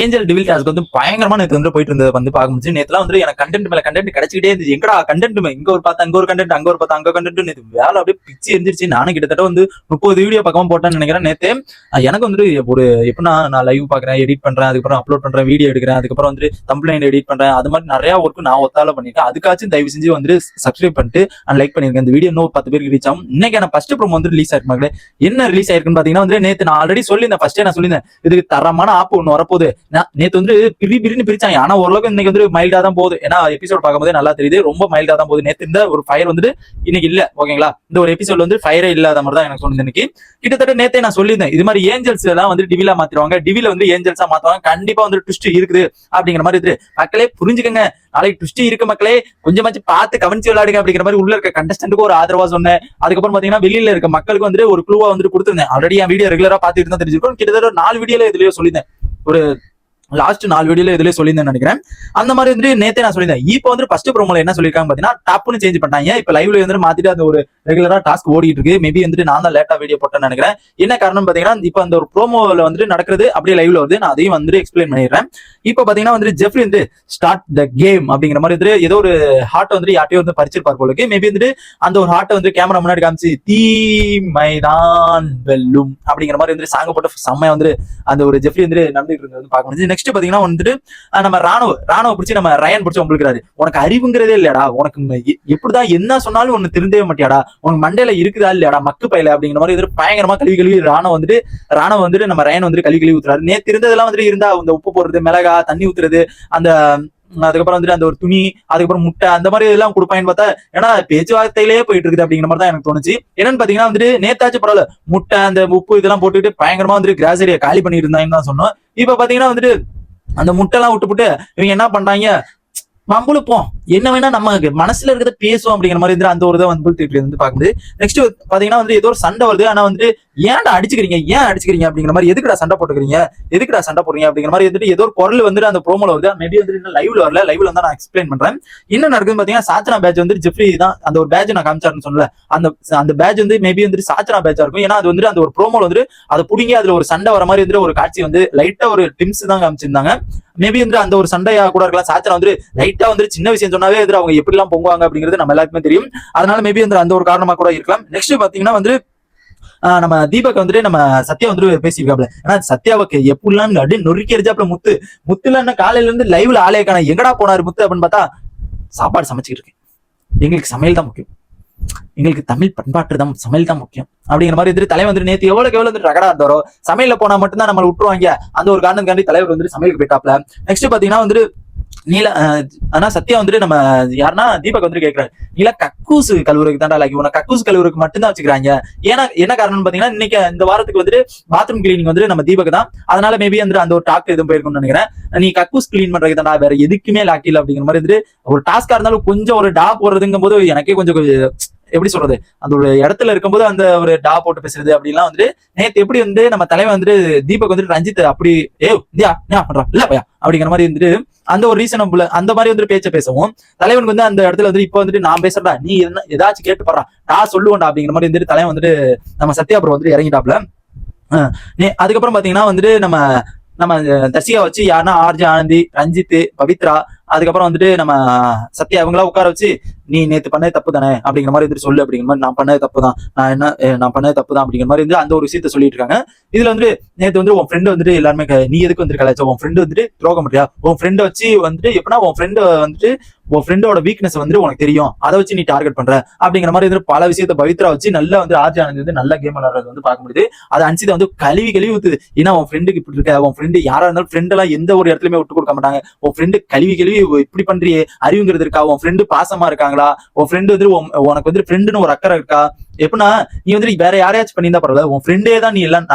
Angel டிவில் வந்து பயங்கரமா நேற்று வந்து போயிட்டு இருந்தது வந்து பார்க்க முடிச்சு நேத்துல வந்து எனக்கு கண்டென்ட் மேல கண்டென்ட் கிடைச்சிக்கிட்டே இருந்துச்சு. எங்கடா கண்டென்ட் இங்க ஒரு பார்த்தா அங்க ஒரு கண்டென்ட் அங்க ஒரு பார்த்தா அங்க கண்டென்ட் நேத்து வேலை அப்படியே பிச்சு எரிஞ்சிருச்சு. நானும் கிட்டத்தட்ட வந்து முப்பது வீடியோ பக்கமா போட்டேன்னு நினைக்கிறேன். நேத்து எனக்கு வந்து ஒரு எப்படின்னா நான் லைவ் பாக்குறேன் எடிட் பண்றேன் அதுக்கப்புறம் அப்லோட் பண்றேன் வீடியோ எடுக்கிறேன் அதுக்கப்புறம் வந்து கம்ப்ளைண்ட் எடிட் பண்றேன். அது மாதிரி நிறைய ஒர்க் நான் ஒத்தால பண்ணிட்டேன் அதுக்காச்சும் தயவு செஞ்சு வந்து சப்ஸ்கிரைப் பண்ணிட்டு லைக் பண்ணிருக்கேன் இந்த வீடியோ இன்னும் பத்து பேருக்கு ரீச் ஆகும். இன்னைக்கு நான் ஃபர்ஸ்ட் ப்ரோம் வந்து ரிலீஸ் ஆயிருக்கு மக்களே. என்ன ரிலீஸ் ஆயிருக்குன்னு பாத்தீங்கன்னா வந்து நேத்து நான் ஆல்ரெடி சொல்லியிருந்தேன். ஃபர்ஸ்டே நான் சொல்லியிருந்தேன். இதுக்கு தரமான ஆப் ஒன்று வரப்போகுது. நேத்து வந்து பிரி பிரின்னு பிரிச்சாங்க. ஆனா ஓரளவுக்கு இன்னைக்கு வந்து மைல்டா தான் போகுது. ஏன்னா எபிசோட் பார்க்கும்போது நல்லா தெரியுது. ரொம்ப மைல்டா தான் போகுது. நேத்து இந்த ஒரு ஃபயர் வந்துட்டு இன்னைக்கு இல்ல. ஓகேங்களா? இந்த ஒரு எபிசோட் வந்து ஃபயரே இல்லாத மாதிரி தான் எனக்கு சொன்னது இன்னைக்கு. கிட்டத்தட்ட நேத்தே நான் சொல்லியிருந்தேன். இது மாதிரி ஏஞ்சல்ஸ் எல்லாம் வந்து டிவிலா மாத்திருவாங்க. டிவில வந்து ஏஞ்சல்ஸா மாத்துவாங்க. கண்டிப்பா வந்து ட்விஸ்ட் இருக்குது அப்படிங்கிற மாதிரி இருக்கு. மக்களே புரிஞ்சுக்கங்க. நாளைக்கு ட்விஸ்ட் இருக்கு மக்களே. கொஞ்சமாச்சு பார்த்து கவனிச்சு விளையாடுங்க அப்படிங்கிற மாதிரி உள்ள இருக்க கண்டஸ்டன்ட்டுக்கு ஒரு ஆதரவா சொன்னேன். அதுக்கப்புறம் பாத்தீங்கன்னா வெளியில இருக்க மக்களுக்கு வந்து ஒரு குழுவா வந்து கொடுத்துருந்தேன். ஆல்ரெடி என் வீடியோ ரெகுலரா பாத்துட்டு தான் தெரிஞ்சிருக்கும். கிட்டத்தட்ட ஒரு நாலு வீடியோல இதுலயோ சொல்லியிருந்தேன். ஒரு லாஸ்ட் நாலு வீடியோல இதுல சொல்லியிருந்தேன் நினைக்கிறேன். அந்த மாதிரி வந்து நேத்தே நான் சொல்லியிருந்தேன். இப்போ வந்து ஃபர்ஸ்ட் ப்ரோமோல என்ன சொல்லியிருக்காங்க பாத்தீங்கன்னா டப்புன்னு சேஞ்ச் பண்ணாங்க இப்ப லைவ்ல வந்து மாத்திட்டு அந்த ஒரு ரெகுலரா டாஸ்க் ஓடிட்டு இருக்கு மேபி வந்துட்டு நான் தான் லேட்டா வீடியோ போட்டேன்னு நினைக்கிறேன். என்ன காரணம் பாத்தீங்கன்னா இப்போ அந்த ஒரு ப்ரோமோல வந்துட்டு நடக்கிறது அப்படியே லைவ்ல வருது. நான் அதையும் வந்துட்டு எக்ஸ்பிளைன் பண்ணிடுறேன். இப்போ பாத்தீங்கன்னா வந்து ஜெஃப்ரி வந்து ஸ்டார்ட் த கேம் அப்படிங்கிற மாதிரி வந்து ஏதோ ஒரு ஹார்ட்டை வந்து யார்ட்டையும் வந்து பறிச்சிருப்பார் போலுக்கு மேபி வந்துட்டு அந்த ஒரு ஹார்ட்டை வந்து கேமரா முன்னாடி காமிச்சு தீமைதான் வெல்லும் அப்படிங்கிற மாதிரி வந்து சாங்க போட்டு செம்மையா வந்து அந்த ஒரு ஜெஃப்ரி வந்து நடந்துட்டு இருந்தது வந்து பார்க்க முடிஞ்சு நெக்ஸ்ட் பாத்தீங்கன்னா வந்துட்டு நம்ம ராணுவ ராணுவ பிடிச்சி நம்ம ரயன் பிடிச்சி உங்களுக்கு உனக்கு அறிவுங்கிறதே இல்லையாடா. உனக்கு எப்படிதான் என்ன சொன்னாலும் ஒண்ணு திருந்தவே மாட்டியாடா. உனக்கு மண்டையில இருக்குதா இல்லையாடா மக்கு பயில அப்படிங்கிற மாதிரி வந்து பயங்கரமா கழுவி கழுவி ராணுவ வந்துட்டு ராணுவ வந்துட்டு நம்ம ரயன் வந்து கழுவி கழுவி ஊத்துறாரு. நேத்து இருந்ததெல்லாம் வந்துட்டு இருந்தா அந்த உப்பு போடுறது மிளகா தண்ணி ஊத்துறது அந்த அதுக்கப்புறம் வந்துட்டு அந்த ஒரு துணி அதுக்கப்புறம் முட்டை அந்த மாதிரி எல்லாம் கொடுப்பாங்கன்னு பார்த்தா ஏன்னா பேச்சுவார்த்தையிலேயே போயிட்டு இருக்குது அப்படிங்கிற மாதிரி தான் எனக்கு தோணுச்சு. என்னன்னு பாத்தீங்கன்னா வந்துட்டு நேத்தாச்சும் பரவாயில்ல முட்டை அந்த உப்பு இதெல்லாம் போட்டுட்டு பயங்கரமா வந்துட்டு கிராசரியை காலி பண்ணிட்டு இருந்தாங்கன்னு தான் சொன்னோம். இப்ப பாத்தீங்கன்னா வந்துட்டு அந்த முட்டைலாம் விட்டு விட்டு இவங்க என்ன பண்றாங்க? மம்புழுப்போம் என்ன வேணா நம்ம மனசுல இருக்கிறத பேசுவோம் அப்படிங்கிற மாதிரி வந்து அந்த ஒரு இதை வந்து திருப்பி வந்து பார்க்குது. நெக்ஸ்ட் பாத்தீங்கன்னா வந்து ஏதோ ஒரு சண்டை வருது. ஆனா வந்து ஏன்டா அடிச்சுக்கிறீங்க? ஏன் அடிச்சுக்கிறீங்க? அப்படிங்கிற மாதிரி எதுக்குடா சண்டை போட்டுக்கிறீங்க? எதுக்குடா சண்டை போடுறீங்க? அப்படிங்கிற மாதிரி வந்துட்டு ஏதோ ஒரு குரல் வந்துட்டு அந்த ப்ரோமோல வருது. மேபி வந்துட்டு லைவ்ல வரல. லைவ்ல வந்து நான் எக்ஸ்பிளைன் பண்றேன். என்ன நடக்குதுன்னு பாத்தீங்கன்னா சாச்சனா பேட்ச் வந்து ஜெஃப்ரி தான் அந்த ஒரு பேட்ச் நான் காமிச்சாருன்னு சொன்னல அந்த அந்த பேட்ச் வந்து மேபி வந்துட்டு சாச்சனா பேட்சா இருக்கும். ஏன்னா அது வந்துட்டு அந்த ஒரு ப்ரோமோல வந்துட்டு அதை புடிங்கி அதுல ஒரு சண்டை வர மாதிரி வந்துட்டு ஒரு காட்சி வந்து லைட்டா ஒரு டிம்ஸ் தான் காமிச்சிருந்தாங்க. மேபி வந்து அந்த ஒரு சண்டையா கூட இருக்கலாம். சாச்சனா வந்து லைட்டா வந்து சின்ன விஷயம் சொன்னாவே வந்து அவங்க எப்படி எல்லாம் பொங்குவாங்க அப்படிங்கிறது நம்ம எல்லாருக்குமே தெரியும். அதனால மேபி வந்து அந்த ஒரு காரணமா கூட இருக்கலாம். நெக்ஸ்ட் பாத்தீங்கன்னா வந்து ஆஹ் நம்ம தீபக் வந்துட்டு நம்ம சத்யா வந்துட்டு பேசியிருக்காப்ல. ஏன்னா சத்யாவுக்கு எப்படிலாம் அப்படியே நொறுக்கி அடிச்சாப்ல முத்து. முத்துல என்ன காலையில இருந்து லைவ்ல ஆலயக்கான காண எங்கடா போனாரு முத்து அப்படின்னு பார்த்தா சாப்பாடு சமைச்சுக்கிட்டு இருக்கு. எங்களுக்கு சமையல் தான் முக்கியம். எங்களுக்கு தமிழ் பண்பாட்டு தான் சமையல் தான் முக்கியம். அப்படிங்கிற மாதிரி வந்துட்டு தலைவர் வந்துட்டு நேத்து எவ்வளோக்கு எவ்வளவு வந்துட்டு ரகடா இருந்தாரோ சமையல போனா மட்டும்தான் நம்ம விட்டுருவாங்க அந்த ஒரு காரணத்துக்காண்டி தலைவர் வந்துட்டு சமையலுக்கு போயிட்டாப்ல. நெக்ஸ்ட் பாத்தீங்கன்னா வந்துட்டு நீல ஆனா சத்யா வந்துட்டு நம்ம யாருன்னா தீபக் வந்துட்டு கேக்குறாரு. நீல கக்கூசு கல்லூரிக்கு தான்டா லாக்கி உன கக்கூசு கல்லூரிக்கு மட்டும்தான் வச்சுக்கிறாங்க. ஏன்னா என்ன காரணம்னு பாத்தீங்கன்னா இன்னைக்கு இந்த வாரத்துக்கு வந்துட்டு பாத்ரூம் கிளீனிங் வந்துட்டு நம்ம தீபக் தான். அதனால மேபி வந்துட்டு அந்த ஒரு டாக் எதுவும் போயிருக்கும்னு நினைக்கிறேன். நீ கக்கூஸ் கிளீன் பண்றதுக்கு தான்டா வேற எதுக்குமே லாக்கி இல்லை அப்படிங்கிற மாதிரி வந்துட்டு ஒரு டாஸ்கா இருந்தாலும் கொஞ்சம் ஒரு டா போடுறதுங்கும் போது எனக்கே கொஞ்சம் கொஞ்சம் எப்படி சொல்றது? அந்த ஒரு இடத்துல இருக்கும்போது அந்த ஒரு டா போட்டு பேசுறது அப்படிலாம் வந்துட்டு நேத்து எப்படி வந்து நம்ம தலைவன் வந்துட்டு தீபக் வந்துட்டு ரஞ்சித் அப்படி ஏ இந்தியா என்ன பண்றான் இல்ல பையா? அப்படிங்கிற மாதிரி வந்துட்டு அந்த ஒரு ரீசனபிள் அந்த மாதிரி வந்துட்டு பேச்ச பேசவும். தலைவனுக்கு வந்து அந்த இடத்துல வந்து இப்போ வந்துட்டு நான் பேசுறடா நீ என்ன ஏதாச்சும் கேட்டு பாடுறா. நான் சொல்லுவேன்டா அப்படிங்கிற மாதிரி வந்துட்டு தலைவன் வந்துட்டு நம்ம சத்யாபுரம் வந்துட்டு இறங்கிட்டாப்ல. அஹ் அதுக்கப்புறம் பாத்தீங்கன்னா வந்துட்டு நம்ம நம்ம தசியா வச்சு யாருன்னா ஆர்ஜி ஆனந்தி ரஞ்சித் பவித்ரா அதுக்கப்புறம் வந்துட்டு நம்ம சத்யா இவங்களா உட்கார வச்சு நீ நேத்து பண்ணது தப்பு தானே அப்படிங்கிற மாதிரி வந்துட்டு சொல்லு அப்படிங்கிற மாதிரி நான் பண்ணது தப்பு தான் நான் என்ன நான் பண்ணது தப்பு தான் அப்படிங்கிற மாதிரி வந்து அந்த ஒரு விஷயத்த சொல்லிட்டு இருக்காங்க. இதுல வந்து நேத்து வந்து உன் ஃப்ரெண்டு வந்துட்டு எல்லாருமே நீ எதுக்கு வந்து கலாச்சா உன் ஃப்ரெண்டு வந்துட்டு துரோகம் பண்றியா? உன் ஃப்ரெண்டை வச்சு வந்துட்டு எப்படின்னா உன் ஃப்ரெண்டு வந்துட்டு உன் ஃப்ரெண்டோட வீக்னஸ் வந்துட்டு உனக்கு தெரியும். அதை வச்சு நீ டார்கெட் பண்ற. அப்படிங்கிற மாதிரி வந்து பல விஷயத்த பவித்ரா வச்சு நல்லா வந்து ஆர்ஜி ஆனந்த் வந்து நல்ல கேம் விளையாடுறது வந்து பார்க்க முடியுது. அது அன்சிதா வந்து கழுவி கழுவி ஊத்துது. ஏன்னா உன் ஃப்ரெண்டுக்கு இப்படி இருக்க. உன் ஃப்ரெண்டு யாரா இருந்தாலும் ஃப்ரெண்ட் எல்லாம் எந்த ஒரு இடத்துலயுமே விட்டு கொடுக்க மாட்டாங்க. உன் ஃப்ரெண்டு கழுவி கழுவி இப்படி பண்றியே. அறிவுங்கிறது இருக்கா? உன் ஃப்ரெண்டு பாசமா இருக்காங்களா? உன் ஃப்ரெண்டு வந்து உனக்கு வந்து ஃப்ரெண்டுன்னு ஒரு அக்கறை இருக்கா? எப்படின்னா நீ வந்து வேற யாரையாச்சும் பண்ணியிருந்தா பரவாயில்ல. உன் ஃப்ரெண்டே தான் நீ எல்லாம்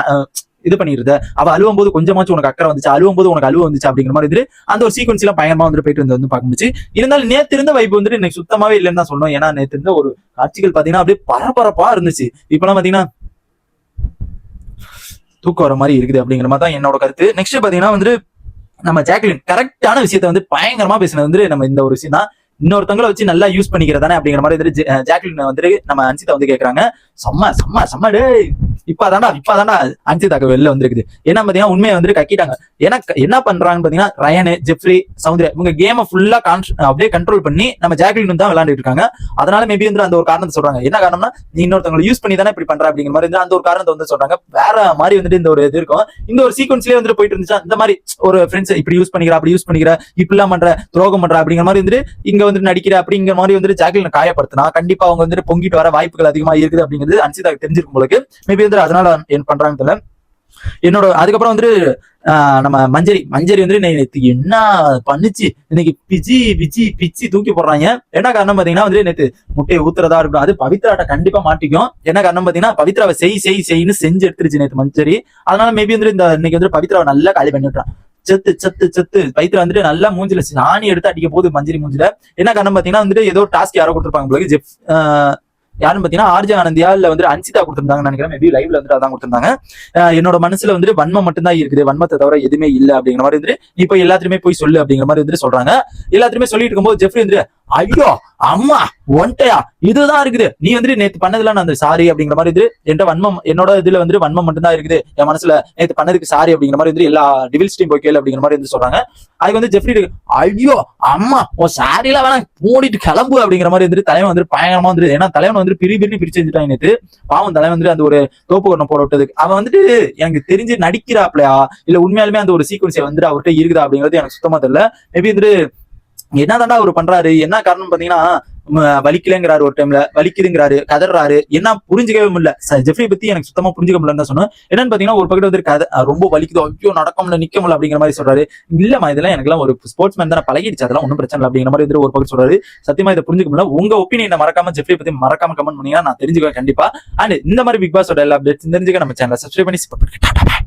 இது பண்ணிருந்த அவ அழுவும் போது கொஞ்சமாச்சும் உனக்கு அக்கறை வந்துச்சு. அழுவும் போது உனக்கு அழுவ வந்துச்சு அப்படிங்கிற மாதிரி இது அந்த ஒரு சீக்வன்ஸ் எல்லாம் பயங்கரமா வந்துட்டு போயிட்டு வந்து வந்து பார்க்க முடிச்சு இருந்தாலும் நேத்து இருந்த வைப் வந்துட்டு எனக்கு சுத்தமாவே இல்லைன்னு தான் சொன்னோம் ஏன்னா நேத்து இருந்த ஒரு காட்சிகள் பாத்தீங்கன்னா அப்படியே பரபரப்பா இருந்துச்சு. இப்பெல்லாம் பாத்தீங்கன்னா தூக்கம் வர மாதிரி இருக்குது அப்படிங்கிற மாதிரி தான் என்னோட கருத்து. நெக்ஸ்ட் பாத்தீங்கன்னா வந்துட்டு நம்ம ஜாக்லின் கரெக்டான விஷயத்த வந்து பயங்கரமா பேசினது வந்து நம்ம இந்த ஒரு விஷயம் தான். இன்னொருத்தவங்களை வச்சு நல்லா யூஸ் பண்ணிக்கிறதானே அப்படிங்கிற மாதிரி வந்துட்டு ஜாக்லின் வந்துட்டு நம்ம அன்சிதா வந்து கேட்கறாங்க செம்ம செம்ம செம்ம டேய் இப்பதான்டா இப்பதான்டா அன்சிதாக்கு வெளில வந்திருக்குது. என்ன பாத்தீங்கன்னா உண்மையை வந்து கக்கிட்டாங்க. ஏன்னா என்ன பண்றாங்க பாத்தீங்கன்னா ரயனு ஜெஃப்ரி சவுந்தர்யா இவங்க கேமை ஃபுல்லா அப்படியே கண்ட்ரோல் பண்ணி நம்ம ஜாக்லின் தான் விளையாண்டுட்டு இருக்காங்க. அதனால மேபி வந்து அந்த ஒரு காரணத்தை சொல்றாங்க. என்ன காரணம்னா நீ இன்னொருத்தவங்களை யூஸ் பண்ணி தானே இப்படி பண்ற அப்படிங்கிற மாதிரி அந்த ஒரு காரணத்தை வந்து சொல்றாங்க. வேற மாதிரி வந்துட்டு இந்த ஒரு இது இருக்கும். இந்த ஒரு சீக்வன்ஸ்லயே வந்துட்டு போயிட்டு இருந்துச்சா இந்த மாதிரி ஒரு ஃப்ரெண்ட்ஸ் இப்படி யூஸ் பண்ணிக்கிற அப்படி யூஸ் பண்ணிக்கிற இப்படிலாம் பண்ற துரோகம் பண்ற அப்படிங்கிற மாதிரி வந்துட்டு இங்க வந்துட்டு நடிக்கிற அப்படிங்கிற மாதிரி வந்துட்டு ஜாக்லின் காயப்படுத்தினா கண்டிப்பா அவங்க வந்துட்டு பொங்கிட்டு வர வாய்ப்புகள் அதிகமா இருக்குது அப்படிங்கிறது அன்சிதா தெரிஞ்சிருக்கும் உங்களுக்கு மேபி வந்து அதனால என்ன பண்றாங்க தெரியல. என்னோட அதுக்கப்புறம் வந்துட்டு ஆஹ் நம்ம மஞ்சரி மஞ்சரி வந்து நேத்து என்ன பண்ணுச்சு? இன்னைக்கு பிச்சி பிச்சி பிச்சி தூக்கி போடுறாங்க. என்ன காரணம் பாத்தீங்கன்னா வந்து நேத்து முட்டையை ஊத்துறதா இருக்கட்டும் அது பவித்ராட்ட கண்டிப்பா மாட்டிக்கும். என்ன காரணம் பாத்தீங்கன்னா பவித்ராவை செய் செய் செய்ன்னு செஞ்சு எடுத்துருச்சு நேத்து மஞ்சரி. அதனால மேபி வந்து இந்த இன்னைக்கு வந்து பவித்ராவை நல்லா காலி பண்ணி செத்து செத்து செத்து. பவித்ரா வந்துட்டு நல்லா மூஞ்சில சாணி எடுத்து அடிக்க போகுது மஞ்சரி மூஞ்சில. என்ன காரணம் பாத்தீங்கன்னா வந்துட்டு ஏதோ டாஸ்க் யாரோ கொடுத்துருப்பாங்க யாருன்னு பாத்தீங்கன்னா ஆர்ஜே ஆனந்தியா இல்ல வந்து அன்சிதா கொடுத்திருந்தாங்க நினைக்கிறேன். மேபி லைவ்ல வந்துட்டு அதான் கொடுத்திருந்தாங்க. என்னோட மனசுல வந்துட்டு வன்மம் மட்டும்தான் இருக்குது. வன்மத்தை தவிர எதுவுமே இல்ல அப்படிங்கிற மாதிரி வந்துட்டு நீ போய் எல்லாத்துலயுமே போய் சொல்லு அப்படிங்கிற மாதிரி வந்துட்டு சொல்றாங்க. எல்லாத்துலயுமே சொல்லிட்டு இருக்கும்போது ஜெஃப்ரி வந்து ஐயோ அம்மா ஒன்ட்டையா? இதுதான் இருக்குது. நீ வந்துட்டு நேத்து பண்ணதுல நான் அந்த சாரி அப்படிங்கிற மாதிரி இது என்ற வன்மம் என்னோட இதுல வந்துட்டு வன்மம் மட்டும்தான் இருக்குது. என் மனசுல நேத்து பண்ணதுக்கு சாரி அப்படிங்கிற மாதிரி வந்து எல்லா டிவில் போய் கேளு அப்படிங்கிற மாதிரி வந்து சொல்றாங்க. அதுக்கு வந்து ஜெஃப்ரி ஐயோ அம்மா உன் சாரி எல்லாம் வேணா மூடிட்டு கிளம்பு அப்படிங்கிற மாதிரி வந்துட்டு தலைவன் வந்துட்டு பயங்கரமா வந்துருது ஏன்னா தலைவன் வந்துட்டு பிரி பிரி பிரிச்சு வந்துட்டான் நேத்து. பாவம் தலைவன் வந்துட்டு அந்த ஒரு தோப்பு கொண்டு போட விட்டதுக்கு. அவன் வந்துட்டு எனக்கு தெரிஞ்சு நடிக்கிறாப்லையா? இல்ல உண்மையாலுமே அந்த ஒரு சீக்வன்ஸை வந்துட்டு அவர்கிட்ட இருக்குதா அப்படிங்கிறது எனக்கு சுத்தமா தெரியல. மேபி வந்துட்டு என்னதான்டா அவர் பண்றாரு? என்ன காரணம் பாத்தீங்கன்னா வலிக்கலங்கிறாரு ஒரு டைம்ல வலிக்குதுங்கிறாரு கதறாரு. என்ன புரிஞ்சுக்கவே முடியல. ஜெஃப்ரி பத்தி எனக்கு சுத்தமா புரிஞ்சுக்க முடியலன்னு தான் சொன்னேன். என்னன்னு பாத்தீங்கன்னா ஒரு பக்கத்து வந்து கதை ரொம்ப வலிக்குது ஐயோ நடக்க முடியல நிக்க முடியல அப்படிங்கிற மாதிரி சொல்றாரு. இல்லம்மா இதெல்லாம் எல்லாம் ஒரு ஸ்போர்ட்ஸ் மேன் தான் பழகிடுச்சு. அதெல்லாம் ஒன்றும் பிரச்சனை இல்லை அப்படிங்கிற மாதிரி ஒரு பக்கம் சொல்றாரு. சத்தியமா இதை புரிஞ்சுக்க முடியல. உங்க ஒப்பீனியன் மறக்காம ஜெஃப்ரி பத்தி மறக்காம கமெண்ட் பண்ணீங்கன்னா நான் தெரிஞ்சுக்குவேன் கண்டிப்பா. அண்ட் இந்த மாதிரி பிக் பாஸோட எல்லா அப்டேட்ஸ் தெரிஞ்சுக்க நம்ம சேனல் சப்ஸ்கிரைப் பண்ணி.